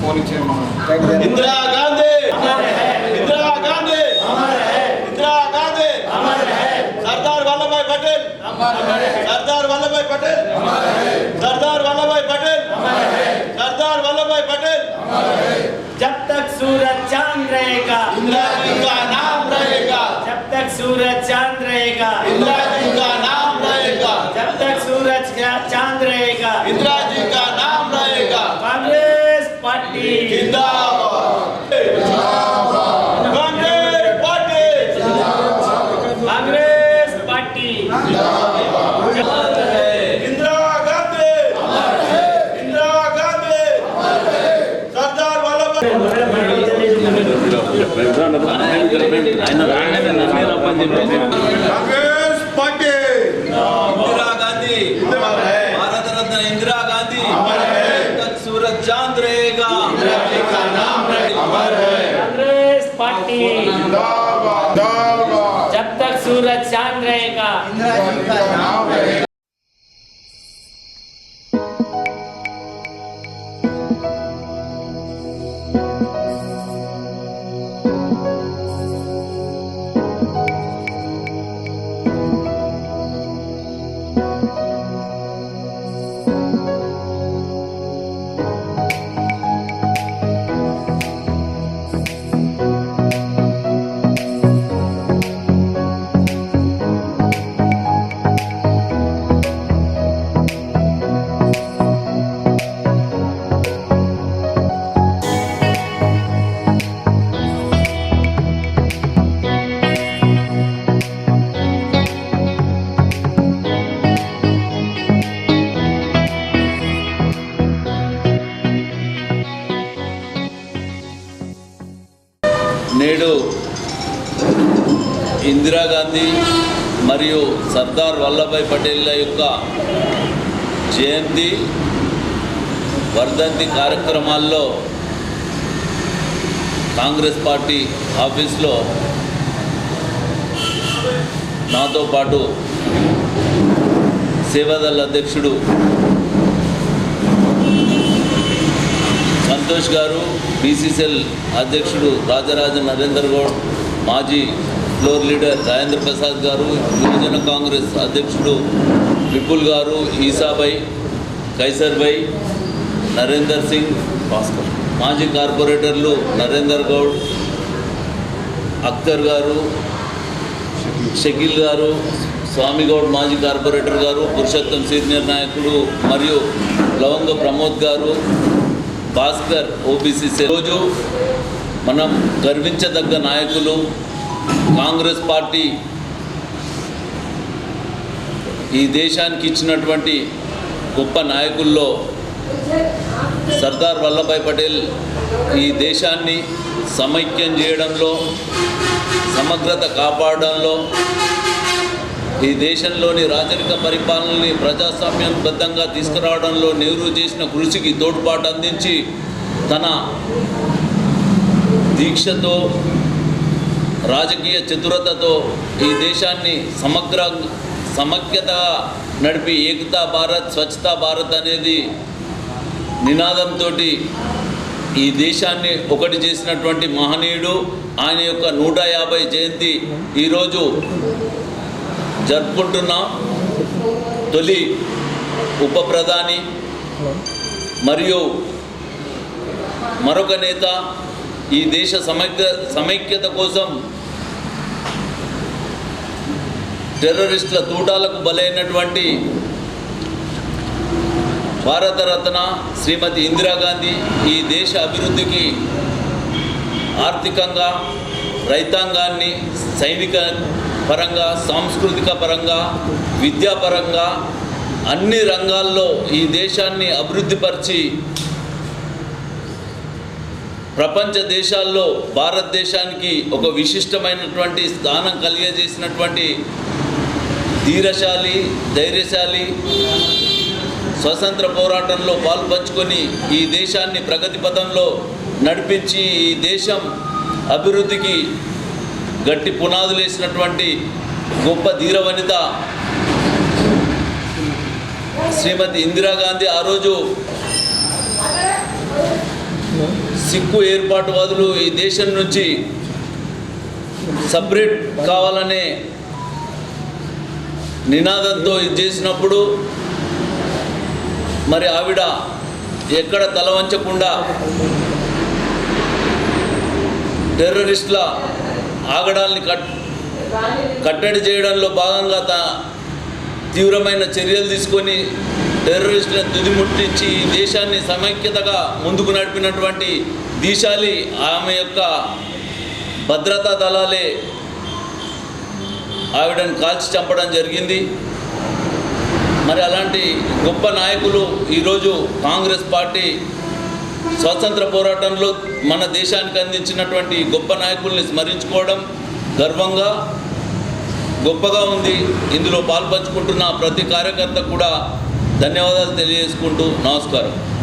Phone ఇచ్చేయండి ఇందిరా గాంధీ ఇందిరా గాంధీ ఇందిరా గాంధీ సర్దార్ వల్లభాయ్ పటేల్. సర్దార్ వల్లభాయ్ పటేల్. సర్దార్ వల్లభాయ్ పటేల్. जब तक सूरज चाँद रहेगा इंदिरा जी का नाम रहेगा। जब तक सूरज चाँद रहेगा इंदिरा जी का नाम रहेगा। जब तक सूरज चाँद रहेगा इंदिरा जी का नाम रहेगा। कांग्रेस पार्टी। जिंदाबाद। सूरज चाँद रहेगा। रहेगा ఇందిరాగాంధీ మరియు సర్దార్ వల్లభాయ్ పటేల్ యొక్క జయంతి వర్ధంతి కార్యక్రమాల్లో కాంగ్రెస్ పార్టీ ఆఫీస్లో నాతో పాటు సేవాదళ అధ్యక్షుడు సంతోష్ గారు బీసీసీఎల్ అధ్యక్షుడు రాజరాజ నరేందర్ గౌడ్ మాజీ ఫ్లోర్ లీడర్ రాజేంద్ర ప్రసాద్ గారు యువజన కాంగ్రెస్ అధ్యక్షుడు విపుల్ గారు ఈసాబాయ్ కైసర్భాయ్ నరేందర్ సింగ్ భాస్కర్. మాజీ కార్పొరేటర్లు నరేందర్ గౌడ్ అక్తర్ గారు షకీల్ గారు స్వామిగౌడ్ మాజీ కార్పొరేటర్ గారు పురుషోత్తం సీనియర్ నాయకుడు మరియు లవంగ ప్రమోద్ గారు భాస్కర్ ఓబీసీ రోజు మనం గర్వించదగ్గ నాయకులు కాంగ్రెస్ పార్టీ ఈ దేశానికి ఇచ్చినటువంటి గొప్ప నాయకుల్లో సర్దార్ వల్లభాయ్ పటేల్ ఈ దేశాన్ని సమైక్యం చేయడంలో సమగ్రత కాపాడడంలో ఈ దేశంలోని రాజరిక పరిపాలనని ప్రజాస్వామ్యబద్ధంగా తీసుకురావడంలో నెహ్రూ చేసిన కృషికి తోడ్పాటు అందించి తన దీక్షతో రాజకీయ చతురతతో ఈ దేశాన్ని సమగ్ర సమైక్యతగా నడిపి ఏకతా భారత్ స్వచ్ఛతా భారత్ అనేది నినాదంతో ఈ దేశాన్ని ఒకటి చేసినటువంటి మహనీయుడు. ఆయన యొక్క నూట యాభై జయంతి ఈరోజు జరుపుకుంటున్నాం. తొలి ఉప ప్రధాని మరియు మరొక నేత ఈ దేశ సమైక్య సమైక్యత కోసం టెర్రరిస్టుల తూటాలకు బలైనటువంటి భారతరత్న శ్రీమతి ఇందిరాగాంధీ ఈ దేశ అభివృద్ధికి ఆర్థికంగా రైతాంగాన్ని సైనిక పరంగా సాంస్కృతిక పరంగా విద్యాపరంగా అన్ని రంగాల్లో ఈ దేశాన్ని అభివృద్ధిపరిచి ప్రపంచ దేశాల్లో భారతదేశానికి ఒక విశిష్టమైనటువంటి స్థానం కలిగజేసినటువంటి ధీరశాలి ధైర్యశాలి స్వతంత్ర పోరాటంలో పాల్పంచుకొని ఈ దేశాన్ని ప్రగతి పథంలో నడిపించి ఈ దేశం అభివృద్ధికి గట్టి పునాదులు వేసినటువంటి గొప్ప ధీర వనిత శ్రీమతి ఇందిరాగాంధీ ఆ రోజు సిక్కు ఏర్పాటువాదులు ఈ దేశం నుంచి సపరేట్ కావాలనే నినాదంతో ఇది చేసినప్పుడు మరి ఆవిడ ఎక్కడ తలవంచకుండా టెర్రరిస్టుల ఆగడాల్ని కట్ కట్టడి చేయడంలో భాగంగా తీవ్రమైన చర్యలు తీసుకొని టెర్రరిస్టులను తుదిముట్టించి ఈ దేశాన్ని సమైక్యతగా ముందుకు నడిపినటువంటి దీశాలి ఆమె యొక్క భద్రతా దళాలే ఆవిడని కాల్చి చంపడం జరిగింది. మరి అలాంటి గొప్ప నాయకులు ఈరోజు కాంగ్రెస్ పార్టీ స్వాతంత్ర పోరాటంలో మన దేశానికి అందించినటువంటి గొప్ప నాయకుల్ని స్మరించుకోవడం గర్వంగా గొప్పగా ఉంది. ఇందులో పాల్పంచుకుంటున్న ప్రతి కార్యకర్త కూడా ధన్యవాదాలు తెలియజేసుకుంటూ నమస్కారం.